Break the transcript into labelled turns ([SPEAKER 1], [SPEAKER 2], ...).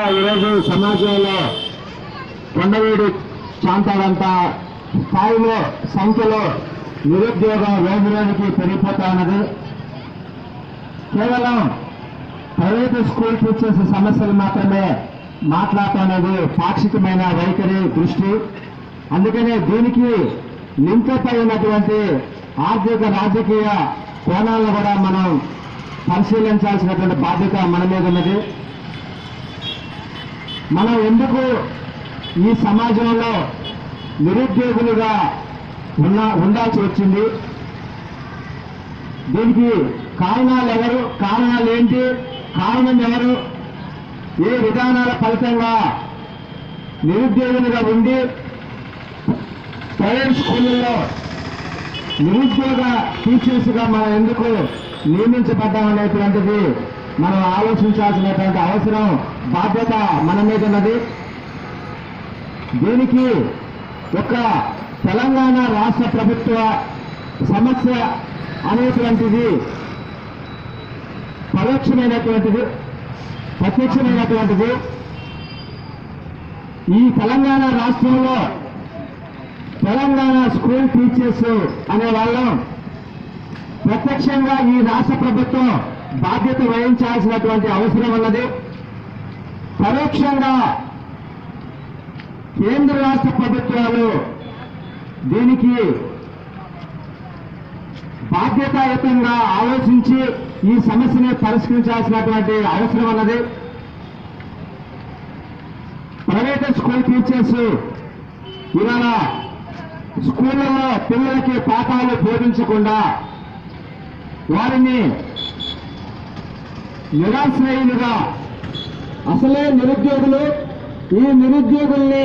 [SPEAKER 1] ఈరోజు సమాజంలో కొండవీడు ప్రాంతాలంతా స్థాయిలో సంఖ్యలో నిరుద్యోగం రోజు రోజుకి పెరిగిపోతా ఉన్నది. కేవలం ప్రైవేటు స్కూల్ టీచర్స్ సమస్యలు మాత్రమే మాట్లాడుతున్నది పాక్షికమైన వైఖరి దృష్టి. అందుకనే దీనికి లింకప్ అయినటువంటి ఆర్థిక రాజకీయ కోణాలను కూడా మనం పరిశీలించాల్సినటువంటి బాధ్యత మన మీద ఉన్నది. మనం ఎందుకు ఈ సమాజంలో నిరుద్యోగులుగా ఉన్న ఉండాల్సి వచ్చింది? దీనికి కారణాలు ఎవరు? కారణాలు ఏంటి? కారణం ఎవరు? ఏ విధానాల ఫలితంగా నిరుద్యోగులుగా ఉండి ప్రైవేట్ స్కూళ్ళలో నిరుద్యోగ టీచర్స్గా మనం ఎందుకు నియమించబడ్డామనేటువంటిది మనం ఆలోచించాల్సినటువంటి అవసరం బాధ్యత మన మీద ఉన్నది. దీనికి ఒక తెలంగాణ రాష్ట్ర ప్రభుత్వ సమస్య అనేటువంటిది పరోక్షమైనటువంటిది ప్రత్యక్షమైనటువంటిది. ఈ తెలంగాణ రాష్ట్రంలో తెలంగాణ స్కూల్ టీచర్స్ అనే వాళ్ళం ప్రత్యక్షంగా ఈ రాష్ట్ర ప్రభుత్వం బాధ్యత వహించాల్సినటువంటి అవసరం ఉన్నది. పరోక్షంగా కేంద్ర రాష్ట్ర ప్రభుత్వాలు దీనికి బాధ్యతాయుతంగా ఆలోచించి ఈ సమస్యని పరిష్కరించాల్సినటువంటి అవసరం ఉన్నది. ప్రైవేట్ స్కూల్ టీచర్స్ ఇవాళ స్కూళ్ళలో పిల్లలకి పాఠాలు బోధించకుండా వారిని నిరాశ్రయులుగా అసలే నిరుద్యోగులు ఈ నిరుద్యోగుల్ని